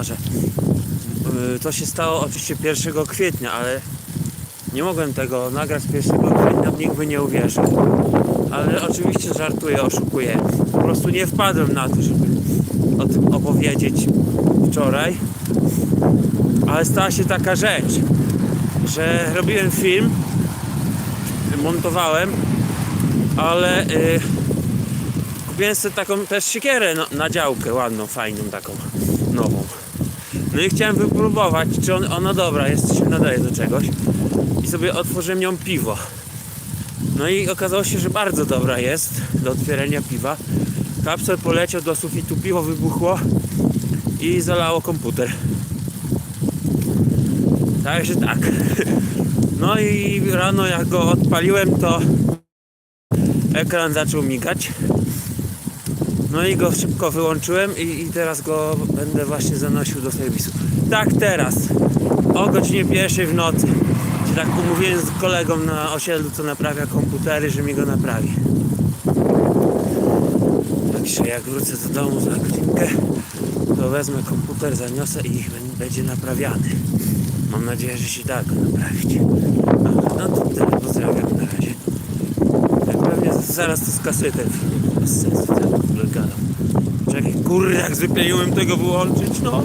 że y, to się stało oczywiście 1 kwietnia, ale nie mogłem tego nagrać 1 kwietnia, nikt by nie uwierzył. Ale oczywiście żartuję, oszukuję. Po prostu nie wpadłem na to, żeby o tym opowiedzieć wczoraj. Ale stała się taka rzecz, że robiłem film, montowałem, ale y, kupiłem sobie taką też siekierę no, na działkę, ładną, fajną taką, nową. No i chciałem wypróbować, czy on, ona dobra jest, się nadaje do czegoś. I sobie otworzyłem nią piwo. No i okazało się, że bardzo dobra jest do otwierania piwa. Kapsel poleciał do sufitu, piwo wybuchło i zalało komputer. Także tak. No i rano jak go odpaliłem, to ekran zaczął migać. No i go szybko wyłączyłem i, i teraz go będę właśnie zanosił do serwisu. Tak teraz, o godzinie pierwszej w nocy. Się tak umówiłem z kolegą na osiedlu, co naprawia komputery, że mi go naprawi. Także jak wrócę do domu za godzinkę, to wezmę komputer, zaniosę i bę- będzie naprawiany. Mam nadzieję, że się da go naprawić. No to tyle, pozdrawiam na razie. Jak pewnie zaraz to skasuję ten film. Bez sensu, co ja w jak zwykle tego wyłączyć, no.